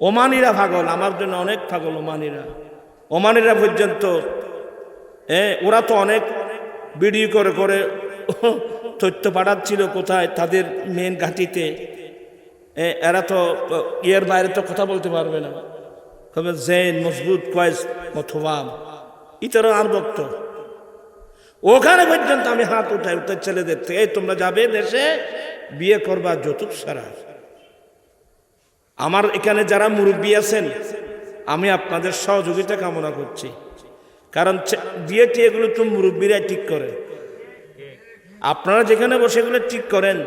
ওমানিরা পাগল, আমার জন্য অনেক পাগল ওমানিরা। ওমানিরা পর্যন্ত হ্যাঁ ওরা তো অনেক ভিডিও করে করে তথ্য পাঠাচ্ছিল কোথায় তাদের মেন ঘাঁটিতে। এরা তো ইয়ের বাইরে তো কথা বলতে পারবে না। তবে জেন, মজবুত কয়েস মথবাম, ইতারা আর বক্ত ওখানে পর্যন্ত আমি হাত উঠাই, উঠে ছেলেদের থেকে তোমরা যাবে দেশে, বিয়ে করবা যৌতুক সারা। আমার এখানে যারা মুরব্বী আছেন, আমি আপনাদের সহযোগিতা কামনা করছি। কারণ বিয়ে টিয়েগুলো তো মুরব্বীরাই ঠিক করে। আপনারা যেখানে বসে এগুলো ঠিক করেন।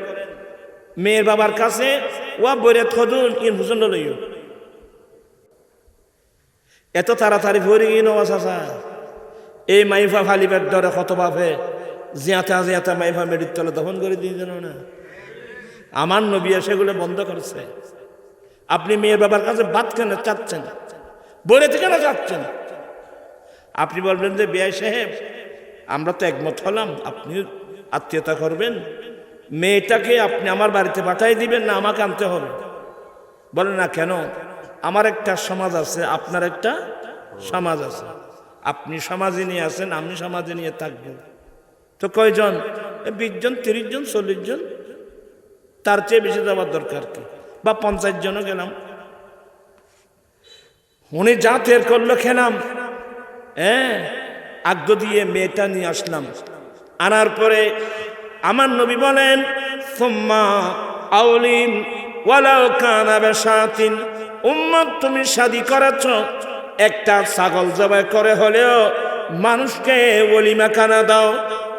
মেয়ের বাবার কাছে, ওয়া বইরে থদুন ইন হুসন লইও। এত তাড়াতাড়ি ভরে গিয়ে চাচা এই মাইফা ফালিবার দরে কত বাপে জিয়াতা জিয়াতা মাইফা মেডির তলে দফন করে দিয়ে যেন না। আমার নবী সেগুলো বন্ধ করেছে। আপনি মেয়ের বাবার কাছে বাদ কেন চাচ্ছেন? বলে থেকে না চাচ্ছেন আপনি বলবেন যে, বিআই সাহেব, আমরা তো একমত হলাম, আপনি আত্মীয়তা করবেন। মেয়েটাকে আপনি আমার বাড়িতে পাঠাই দিবেন না, আমাকে আনতে হবে। বলে না কেন? আমার একটা সমাজ আছে, আপনার একটা সমাজ আছে। আপনি সমাজে নিয়ে আসেন, আমি সমাজে নিয়ে থাকব। তো কয়জন? বিশ জন, তিরিশ জন, চল্লিশ জন? তার চেয়ে বেশি যাওয়ার দরকার কি? বা পঞ্চাশ জনও গেলাম। উনি যা তের করল খেলাম। হ্যাঁ আগ্য দিয়ে মেয়েটা নিয়ে আসলাম। আনার পরে আমার নবী বলেন, সুম্মা আউলিন ওয়ালাউ কানা বেশাতিন। উম্মত, তুমি শাদি করেছ। একটা ছাগল জবাই করে হলেও মানুষকে ওলিমা খানা দাও।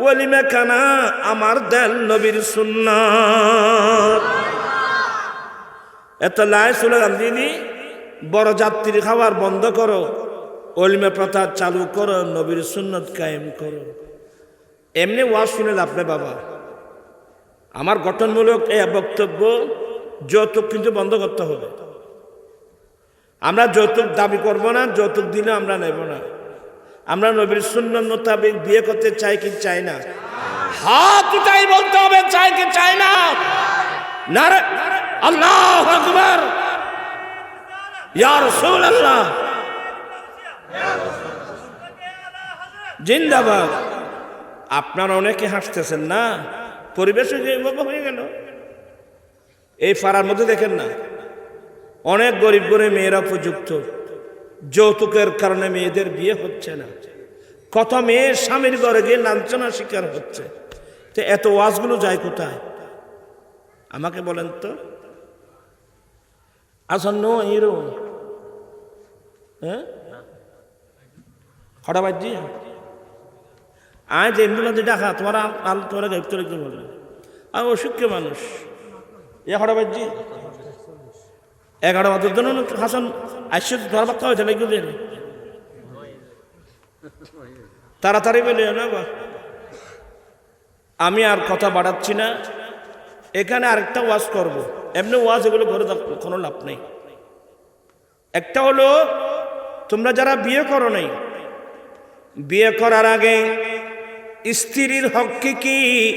ওলিমা খানা আমার দেল নবীর সুন্নাত। এত লাই স্লোগান দিনি বড় যাত্রী খাবার বন্ধ করো অলিমা প্রথা চালু করো, নবীর সুন্নত কায়েম করো। এমনি ওয়া শুনে লাভ বাবা। আমার গঠনমূলক এই বক্তব্য যৌতুক কিন্তু বন্ধ করতে হবে। আমরা যৌতুক দাবি করব না, যৌতুক দিলে আমরা নেব না। আমরা নবীর সুন্নত মোতাবেক বিয়ে করতে চাই কি চাই না? হাত উঠাই বলতে হবে, চাই কি চাই না? নারে আল্লাহ আকবার। ইয়া রাসূলুল্লাহ। জিন্দাবাদ। আপনারা অনেকে হাসতেছেন, না? পরিবেশ হয়ে গেল। এই পাড়ার মধ্যে দেখেন না? অনেক গরিব গরিব মেয়েরা উপযুক্ত। যৌতুকের কারণে মেয়েদের বিয়ে হচ্ছে না। কত মেয়ে স্বামীর ঘরে গিয়ে লাঞ্ছনা শিকার হচ্ছে। তো এত ওয়াজগুলো যায় কোথায়? আমাকে বলেন তো। আসন্ন হিরো হ্যাঁ? খড়া বাজি আজ এমবুলেন্সে ডাকা তোমার আল তোমার গাইব তোর একজন বলবে। আর অসুখ্য মানুষ। এ খড়া বাজি এগারো বছর জন্য হাসান আইসি ধরা বাক্কা হয়েছে নাকি দিয়ে তাড়াতাড়ি বেলে, না আমি আর কথা বাড়াচ্ছি না। এখানে আরেকটা ওয়াজ করব। এমনি ওয়াজ এগুলো থাক- কোনো লাভ নেই। একটা হলো, তোমরা যারা বিয়ে করো নাই, বিয়ে করার আগে স্ত্রীর হক কি কি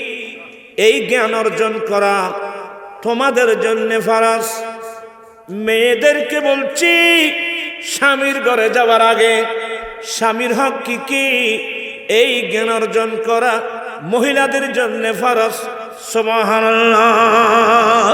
এই জ্ঞান অর্জন করা তোমাদের জন্য ফারাস মেয়েদেরকে বলছি, স্বামীর ঘরে যাওয়ার আগে স্বামীর হক কি কি এই জ্ঞান অর্জন করা মহিলাদের জন্য ফারস সুবহানাল্লাহ।